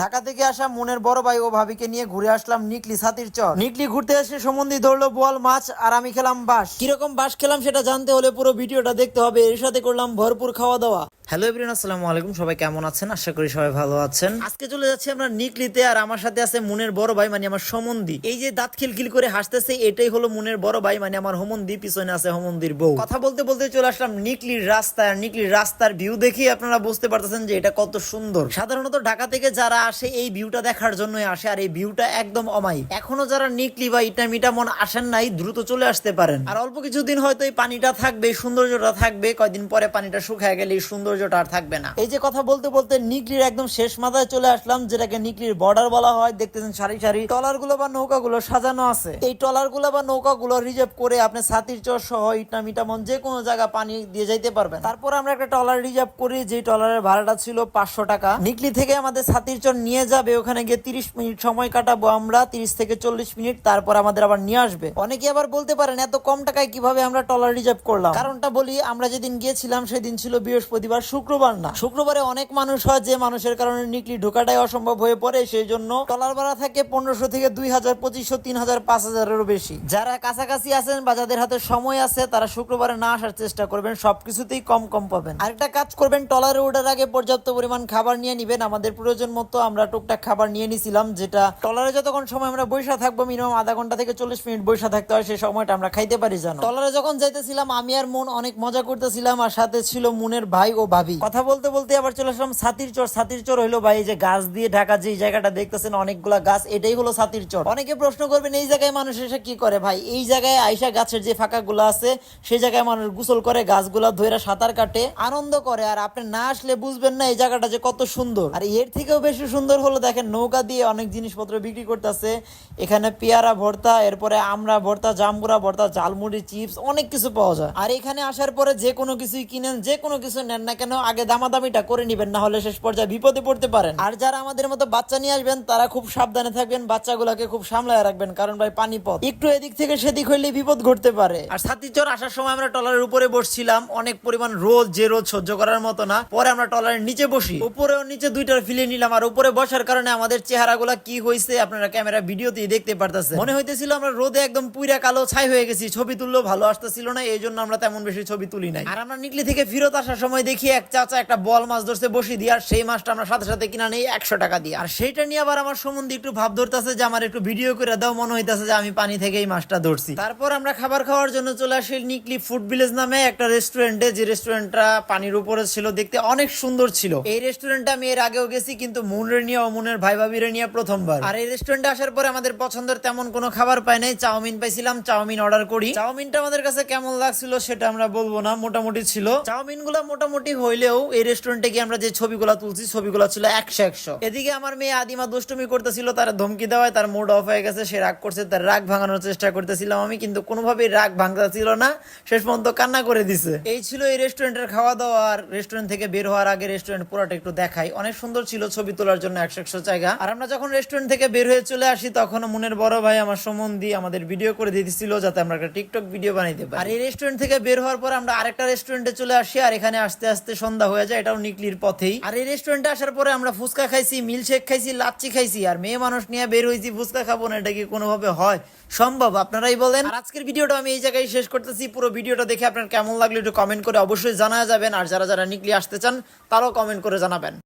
ঢাকা থেকে আসা মনের বড় ভাই ও ভাবিকে নিয়ে ঘুরে আসলাম নিকলি সাতির চর। নিকলি ঘুরতে এসে সম্বন্ধী ধরলো বল মাছ আর আমি খেলাম বাস কীরকম বাস খেলাম সেটা জানতে হলে পুরো ভিডিওটা দেখতে হবে। এর সাথে করলাম ভরপুর খাওয়া দাওয়া হ্যালো এভরিন আসসালামু আলাইকুম। সবাই কেমন আছেন? আশা করি সবাই ভালো আছেন। আজকে চলে যাচ্ছি আমরা নিকলিতে আর আমার সাথে আছে মুনের বড় ভাই মানে আমার সমন্ধি এই যে দাঁত খিলখিল করে হাসতেছে এটাই হলো মুনের বড় ভাই মানে আমার হোমন্দি পিছনে আছে হোমন্দির বউ। কথা বলতে বলতে চলে আসলাম নিকলির রাস্তায়। আর নিকলির রাস্তার ভিউ দেখে আপনারা বুঝতে পারতেছেন যে এটা কত সুন্দর। সাধারণত ঢাকা থেকে যারা আসে, এই ভিউটা দেখার জন্যই আসে আর এই ভিউটা একদম অমাই এখনও যারা নিকলি বা ইটা মিটামন আসেন নাই, দ্রুত চলে আসতে পারেন। আর অল্প কিছুদিন হয়তো এই পানিটা থাকবে সৌন্দর্যটা থাকবে, কয়দিন পরে পানিটা শুকায় গেলে এই সৌন্দর্যটা আর থাকবে না। এই যে কথা বলতে বলতে নিকলির একদম শেষ মাথায় চলে আসলাম, যেটাকে নিকলির বর্ডার বলা হয়, দেখতেছেন সারি সারি। টলারগুলো বা নৌকা গুলো সাজানো আছে। এই টলারগুলো বা নৌকা গুলো রিজার্ভ করে আপনি সাতির চর সহ ইটনা মিটামন যে কোনো জায়গা পানি দিয়ে যাইতে পারবেন। তারপর আমরা একটা টলার রিজার্ভ করি যে টলারের ভাড়াটা ছিল পাঁচশো টাকা। নিকলি থেকে আমাদের সাতির চর নিয়ে যাবে, ওখানে গিয়ে তিরিশ মিনিট সময় কাটাবো আমরা, তিরিশ থেকে চল্লিশ মিনিট, তারপর আমাদের আবার নিয়ে আসবে। অনেকে আবার বলতে পারেন, এত কম টাকায় কীভাবে আমরা টলার রিজার্ভ করলাম? কারণটা বলি, আমরা যেদিন গিয়েছিলাম, সেদিন ছিল বৃহস্পতিবার, শুক্রবার না। শুক্রবারে অনেক মানুষ হয় যে মানুষের কারণে নিকলি ঢোকাটাই অসম্ভব হয়ে পড়ে, সেই জন্য টলার ভাড়া থাকে পনেরোশো থেকে দুই হাজার, পঁচিশশো, তিন হাজার, পাঁচ হাজারেরও বেশি। যারা কাছাকাছি আছেন বা যাদের হাতে সময় আছে, তারা শুক্রবারে না আসার চেষ্টা করবেন, সবকিছুতেই কম কম পাবেন। আরেকটা কাজ করবেন, টলারে ওঠার আগে পর্যাপ্ত পরিমাণ খাবার নিয়ে নিবেন, আমাদের প্রয়োজন মতো আমরা টুকটাক খাবার নিয়ে নিছিলাম, যেটা টলারে যতক্ষণ সময় আমরা বৈশা থাকব, মিনিমাম আধা ঘণ্টা থেকে চল্লিশ মিনিট বৈশা থাকতে হয় সেই সময়টা আমরা খাইতে পারি জানো। টলারে যখন যাইতেছিলাম, আমি আর মন অনেক মজা করতেছিলাম, আর সাথে ছিল মনের ভাই ও ভাবি। কথা বলতে বলতে আবার চলে আসলাম সাতির চর। সাতির চর হইল ভাই যে গাছ দিয়ে ঢাকা যে জায়গাটা দেখতেছেন, অনেকগুলা গাছ, এটাই হলো সাতির চর। অনেকে প্রশ্ন করবেন, এই জায়গায় মানুষ এসে কি করে ভাই? এই জায়গায় আইসা গাছের যে ফাঁকা গুলা আছে, সেই জায়গায় মানুষ গোসল করে, গাছগুলা ধরে সাঁতার কাটে, আনন্দ করে, আর আপনি না আসলে বুঝবেন না এই জায়গাটা যে কত সুন্দর। আর এর থেকেও বেশি সুন্দর হলো, দেখেন নৌকা দিয়ে অনেক জিনিসপত্র বিক্রি করতেছে। এখানে পেয়ারা ভর্তা, এরপরে আমরা ভর্তা, জামগুড়া ভর্তা, ঝালমুড়ি, চিপস, অনেক কিছু পাওয়া যায়। আর এখানে আসার পরে যে কোনো কিছুই কিনেন, যে কোনো কিছু নেন না কেন, আগে দামাদামিটা করে নিবেন, না হলে শেষ পর্যায়ে বিপদে পড়তে পারেন। আর যারা আমাদের মতো বাচ্চা নিয়ে আসবেন, তারা খুব সাবধানে থাকবেন, বাচ্চাগুলোকে খুব সামলায় রাখবেন, কারণ ভাই পানি পথ। একটু এদিক থেকে সেদিক হইলে বিপদ ঘটতে পারে। আর সাতিচর আসার সময় আমরা টলারের উপরে বসছিলাম, অনেক পরিমাণ রোদ, যে রোদ সহ্য করার মতো না। পরে আমরা টলারের নিচে বসি উপরে ও নিচে দুইটার ফিলে নিলাম, আর উপরে বসার কারণে আমাদের চেহারাগুলা কি হয়েছে আপনারা ক্যামেরা ভিডিওতেই দেখতে পারতেছে মনে হইতেছিল আমরা রোদে একদম পুইরা কালো ছাই হয়ে গেছি, ছবি তুললেও ভালো আসতেছিল না এই জন্য আমরা তেমন বেশি ছবি তুলি নাই। আর আমরা নিকলি থেকে ফেরত আসার সময় দেখি এক চাচা একটা বল মাছ ধরছে বসি দিয়ে, আর সেই মাছটা আমরা সাথে সাথে কিনা নেই একশো টাকা দিয়ে। আর সেইটা নিয়ে আবার আমার সম্বন্ধে একটু ভাব ধরতেছে যে আমার একটু ভিডিও করে দাও, মনে হইতেছে যে আমি পানি থেকে এই মাছটা ধরছি। তারপর আমরা খাবার খাওয়ার জন্য চলে আসি নিকলি ফুড ভিলেজ নামে একটা রেস্টুরেন্টে, যে রেস্টুরেন্টটা পানির উপরে ছিল, দেখতে অনেক সুন্দর ছিল। এই রেস্টুরেন্টে আমি এর আগেও গেছি, কিন্তু মুনের নিয়ে ও মুনের ভাই ভাবিরে নিয়ে প্রথমবার। আর এই রেস্টুরেন্টে আসার পরে আমাদের পছন্দের তেমন কোনো খাবার নাই। চাউমিন পাইছিলাম, চাউমিন অর্ডার করি। চাউমিনটা আমাদের কাছে কেমন লাগছিল সেটা আমরা বলব না, মোটামুটি ছিল। চাউমিন মোটামুটি হইলেও এই রেস্টুরেন্টে গিয়ে আমরা যে তুলছি ছিল একশো একশো। এদিকে আমার মেয়ে আদিমা দুষ্টুমি করতেছিল, তার ধমকি দেওয়ায় তার মুড অফ হয়ে গেছে, সে রাগ করছে, তার রাগ ভাঙানোর চেষ্টা করতেছিলাম আমি, কিন্তু কোনোভাবেই রাগ ভাঙতেছিল না। শেষ পর্যন্ত কান্না করে দিছে। এই ছিল এই রেস্টুরেন্টের খাওয়া দাওয়া, আর রেস্টুরেন্ট থেকে বের হওয়ার আগে রেস্টুরেন্ট পুরোটা একটু দেখাই। অনেক সুন্দর ছিল ছবি তোলার জন্য একশো একশো জায়গা। আর আমরা যখন রেস্টুরেন্ট থেকে বের হয়ে চলে আসি তখন মনের বড় ভাই আমার সম্বন্ধী আমাদের ভিডিও করে দিয়েছিল যাতে আমরা একটা টিকটক ভিডিও বানাইতে পারি। আর এই রেস্টুরেন্ট থেকে বের হওয়ার পর আমরা আরেকটা রেস্টুরেন্টে চলে আসি, আর এখানে আস্তে আস্তে সন্ধ্যা হয়ে যায়, এটাও নিকলির পথেই। আর এই রেস্টুরেন্টে আসার পরে আমরা ফুচকা খাইছি মিল শেক খাইছি, লাচ্ছি খাইছি, আর মেয়ে মানুষ নিয়ে বের হয়েছি ফুচকা খাব না, এটা কি কোনোভাবে হয়? সম্ভব, আপনারাই বলেন। আর আজকের ভিডিওটা আমি এই জায়গায় শেষ করতেছি, পুরো ভিডিওটা দেখে আপনার কেমন লাগল একটু কমেন্ট করে অবশ্যই জানা যাবেন, আর যারা যারা নিকলি আসতে চান, তারাও কমেন্ট করে জানাবেন।